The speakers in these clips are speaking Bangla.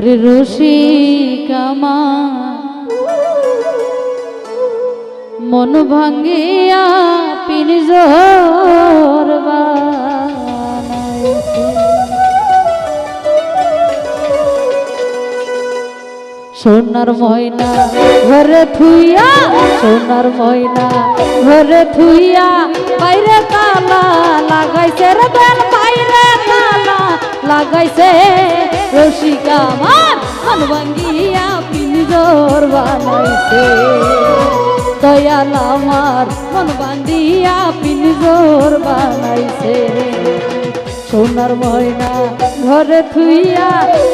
ওরে রসিকামা মন ভাঙ্গিয়া পিনজোর সোনার ময়না ঘরে থুইয়া, সোনার ময়না ঘরে থুইয়া, বাইরে তালা লাগাইছে রে বাইরে। লাগাইছে। রসিকা আমার মন ভাঙ্গিয়া পিনজোর বানাইছে। দয়াল আমার মন বান্ধিয়া পিনজোর বানাইছে। সোনার ময়না ঘরে থুইয়া,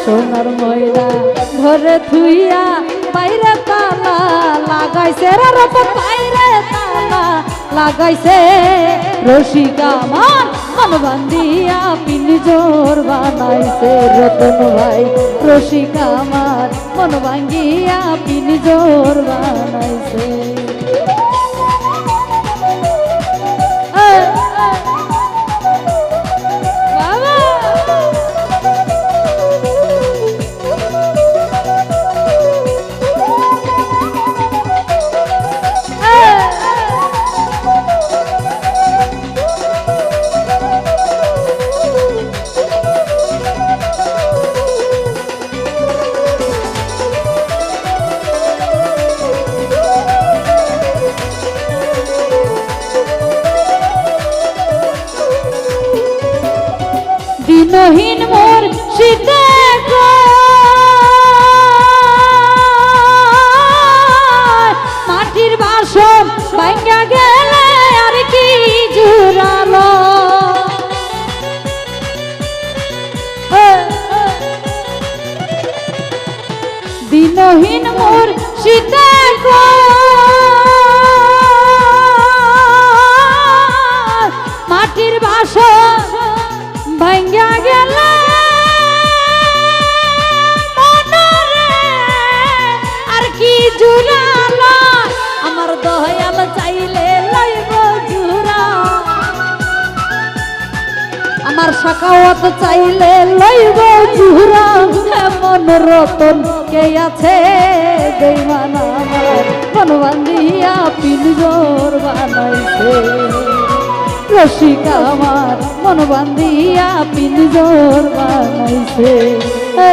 সোনার ময়না ঘরে থুইয়া বাইরে তালা লাগাইছে। রে রপত বাইরে তালা লাগাইছে। রসিকা আমার মন বান্ধিয়া পিনজোর বানাইছে রতন ভাই। রসিক আমার মন ভাঙ্গিয়া পিনজোর বানাইছে। দিনহীন মোর শীতে সাকাওয়াত চাইলে লইব জুড়া এমন রতন। কে আছে বেইমান আমার? মন বান্ধিয়া পিনজোর বানাইছে। রসিকা আমার মন বান্ধিয়া পিনজোর বানাইছে। হে,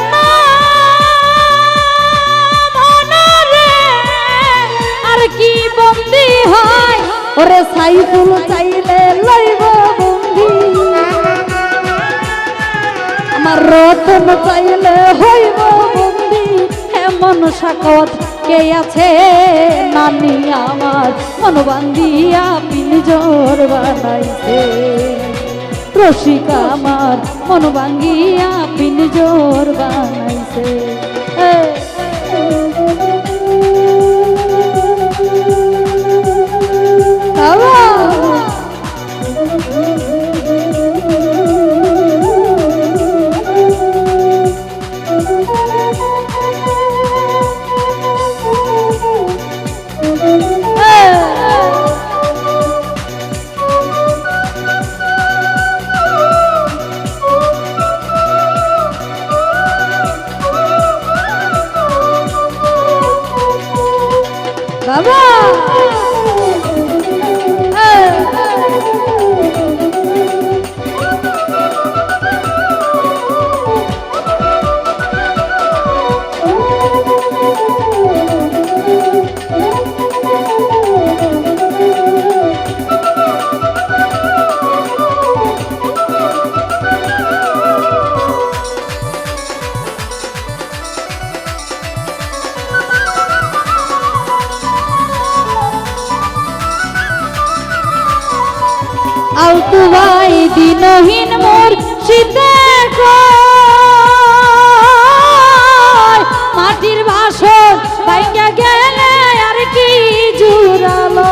হয়? ওরে সাইফুল চাইলে লইব বন্দি আমার রতন চাইলে হইব বন্দি এমন সাকত কে আছে নানি আমার? মন বান্দিয়া পিনজোর বানাইছে। রসিকা আমার, মন ভাঙ্গিয়া পিনজোর বানাইছে। কয়, মাটির বাসন ভাইঙ্গা গেলে আর কি জুড়ালো?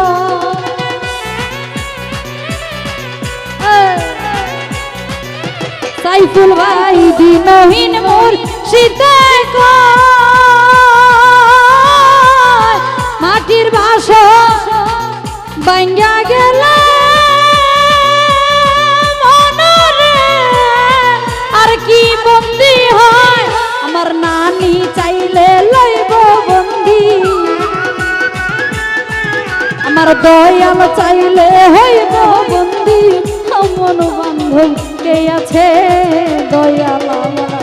সাইফুল ভাই দিনহীন মোর শীতে নানি চাইলে লইব বন্দি। আমার দয়াল চাইলে হইব বন্দি। মন বান্ধব কে আছে দয়াল আমার?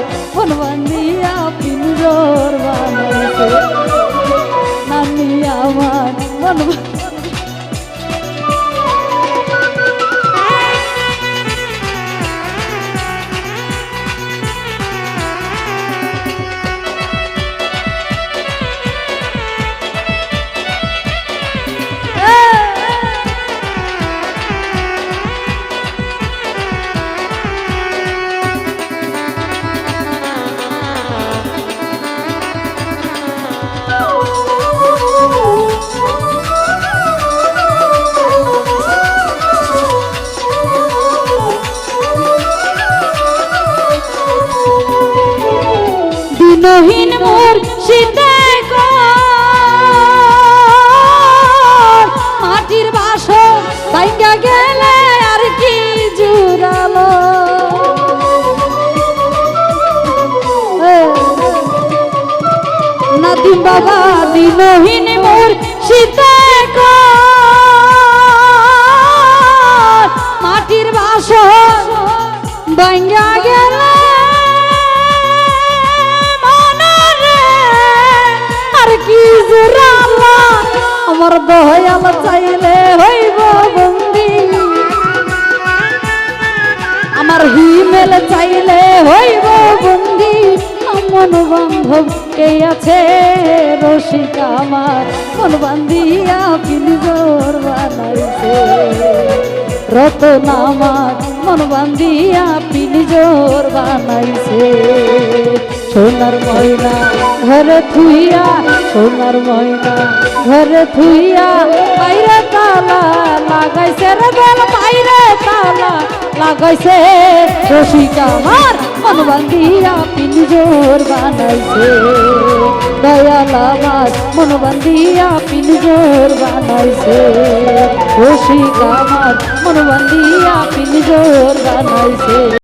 বাবা দিনহীন মোর মাটির গেলে আর কি আমার দয়াল চাইলে হইব বন্দি। আমার হিমেল চাইলে মন বান্ধব কে আছে? রসিক আমার, মন বান্ধিয়া পিনজোর বানাইছে। রতন আমার, মন বান্ধিয়া পিনজোর বানাইছে। সোনার ময়না ঘরে থুইয়া, সোনার ময়না ঘরে থুইয়া বাইরে তালা লাগাইছে রে বেল বাইরে তালা লাগাইছে। রসিকা আমার মন বান্ধিয়া পিনজোর বানাইছে। দয়াল আমার মন বান্ধিয়া পিনজোর বানাইছে। রসিকা আমার মন বান্ধিয়া পিনজোর বানাইছে।